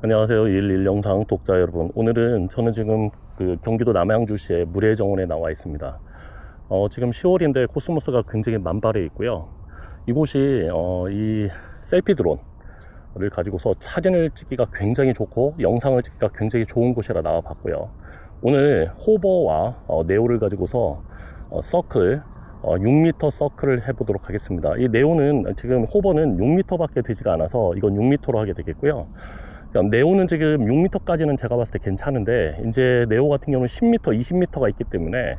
안녕하세요. 11 영상 독자 여러분. 오늘은 저는 지금 그 경기도 남양주시의 물회정원에 나와 있습니다. 어, 지금 10월인데 코스모스가 굉장히 만발해 있고요. 이곳이 어, 이 셀피 드론을 가지고서 사진을 찍기가 굉장히 좋고 영상을 찍기가 굉장히 좋은 곳이라 나와 봤고요. 오늘 호버와 어, 네오를 가지고서 어, 서클 어, 6m 서클을 해보도록 하겠습니다. 이 네오는 지금 호버는 6m밖에 되지가 않아서 이건 6m로 하게 되겠고요. 그러니까 네오는 지금 6m까지는 제가 봤을 때 괜찮은데 이제 네오 같은 경우는 10m, 20m가 있기 때문에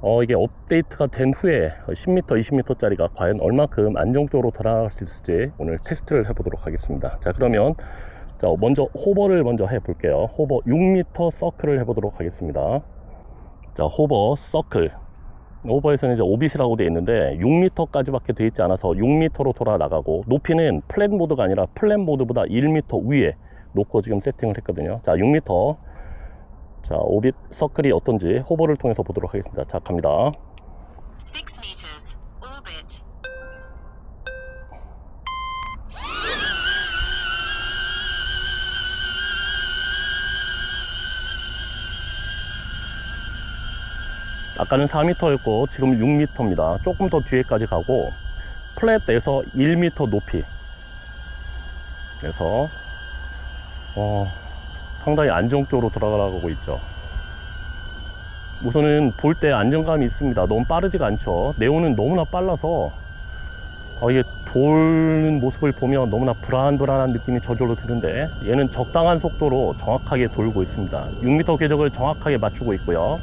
어 이게 업데이트가 된 후에 10m, 20m짜리가 과연 얼마큼 안정적으로 돌아갈 수 있을지 오늘 테스트를 해보도록 하겠습니다. 자 그러면 자 먼저 호버를 먼저 해볼게요. 호버 6m 서클을 해보도록 하겠습니다. 자 호버 서클 오버에서는 이제 오빗이라고 되어 있는데 6m까지밖에 되어 있지 않아서 6m로 돌아 나가고 높이는 플랫 모드가 아니라 플랫 모드보다 1m 위에 놓고 지금 세팅을 했거든요. 자 6m 자 오빗 서클이 어떤지 호버를 통해서 보도록 하겠습니다. 자 갑니다. 6 meters. Orbit. 아까는 4m였고 지금 6m입니다. 조금 더 뒤에까지 가고 플랫에서 1m 높이. 그래서 어, 상당히 안정적으로 돌아가고 있죠. 우선은 볼 때 안정감이 있습니다. 너무 빠르지가 않죠. 네오는 너무나 빨라서 어, 이게 돌는 모습을 보면 너무나 불안불안한 느낌이 저절로 드는데 얘는 적당한 속도로 정확하게 돌고 있습니다. 6m 궤적을 정확하게 맞추고 있고요.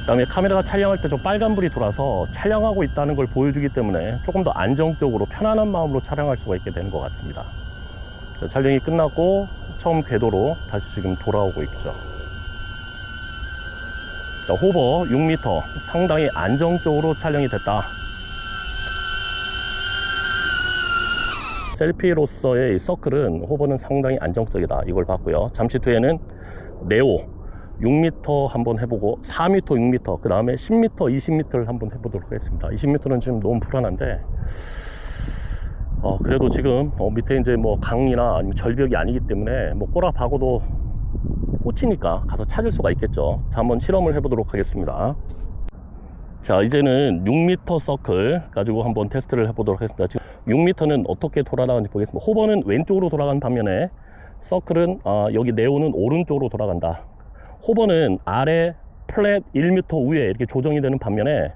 그 다음에 카메라가 촬영할 때좀 빨간불이 돌아서 촬영하고 있다는 걸 보여주기 때문에 조금 더 안정적으로 편안한 마음으로 촬영할 수가 있게 되는 것 같습니다. 자, 촬영이 끝났고 처음 궤도로 다시 지금 돌아오고 있죠. 자, 호버 6m 상당히 안정적으로 촬영이 됐다. 셀피로서의 이 서클은 호버는 상당히 안정적이다. 이걸 봤고요. 잠시 뒤에는 네오 6m 한번 해보고 4m, 6m 그 다음에 10m, 20m를 한번 해보도록 하겠습니다. 20m는 지금 너무 불안한데 어, 그래도 지금 어, 밑에 이제 뭐 강이나 아니면 절벽이 아니기 때문에 뭐 꼬라박아도 꽂히니까 가서 찾을 수가 있겠죠. 자 한번 실험을 해보도록 하겠습니다. 자 이제는 6m 서클 가지고 한번 테스트를 해보도록 하겠습니다. 지금 6m는 어떻게 돌아가는지 보겠습니다. 호버는 왼쪽으로 돌아간 반면에 서클은 아, 여기 네오는 오른쪽으로 돌아간다. 호버는 아래 플랫 1m 위에 이렇게 조정이 되는 반면에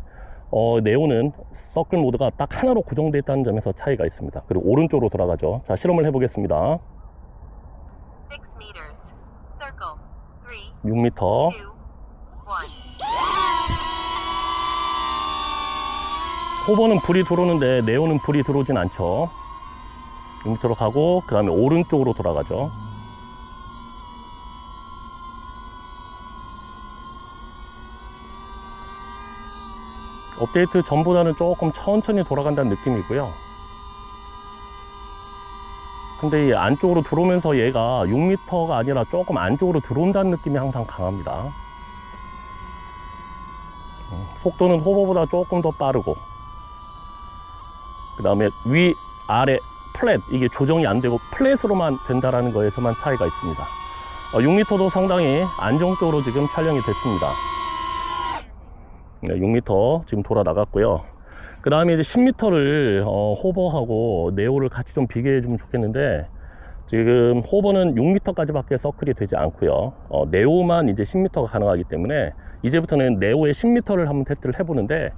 어, 네오는 서클 모드가 딱 하나로 고정되어 있다는 점에서 차이가 있습니다. 그리고 오른쪽으로 돌아가죠. 자, 실험을 해보겠습니다. 6 meters. Circle. 3, 6m. 2, 1. 호버는 불이 들어오는데 네오는 불이 들어오진 않죠. 6m로 가고 그 다음에 오른쪽으로 돌아가죠. 업데이트 전보다는 조금 천천히 돌아간다는 느낌이고요. 근데 이 안쪽으로 들어오면서 얘가 6m가 아니라 조금 안쪽으로 들어온다는 느낌이 항상 강합니다. 음, 속도는 호버보다 조금 더 빠르고 그 다음에 위, 아래, 플랫 이게 조정이 안 되고 플랫으로만 된다라는 거에서만 차이가 있습니다. 6m도 상당히 안정적으로 지금 촬영이 됐습니다. 네, 6m 지금 돌아 나갔고요. 그 다음에 이제 10m를 어, 호버하고 네오를 같이 좀 비교해 주면 좋겠는데 지금 호버는 6m까지밖에 서클이 되지 않고요. 어, 네오만 이제 10m가 가능하기 때문에 이제부터는 네오의 10m를 한번 테스트를 해보는데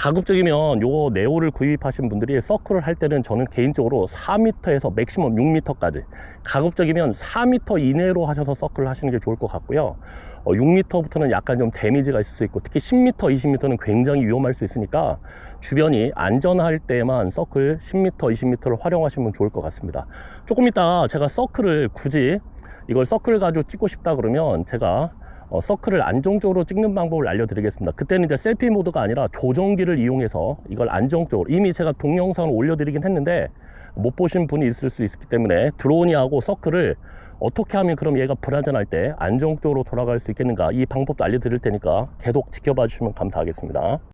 가급적이면 요거 네오를 구입하신 분들이 서클을 할 때는 저는 개인적으로 4m에서 맥시멈 6m까지 가급적이면 4m 이내로 하셔서 서클을 하시는 게 좋을 것 같고요. 어, 6m부터는 약간 좀 데미지가 있을 수 있고 특히 10m, 20m는 굉장히 위험할 수 있으니까 주변이 안전할 때만 서클 10m, 20m를 활용하시면 좋을 것 같습니다. 조금 이따 제가 서클을 굳이 이걸 서클 가지고 찍고 싶다 그러면 제가 어, 서클을 안정적으로 찍는 방법을 알려드리겠습니다. 그때는 이제 셀피 모드가 아니라 조정기를 이용해서 이걸 안정적으로 이미 제가 동영상을 올려드리긴 했는데 못 보신 분이 있을 수 있기 때문에 드론이하고 서클을 어떻게 하면 그럼 얘가 불안전할 때 안정적으로 돌아갈 수 있겠는가 이 방법도 알려드릴 테니까 계속 지켜봐 주시면 감사하겠습니다.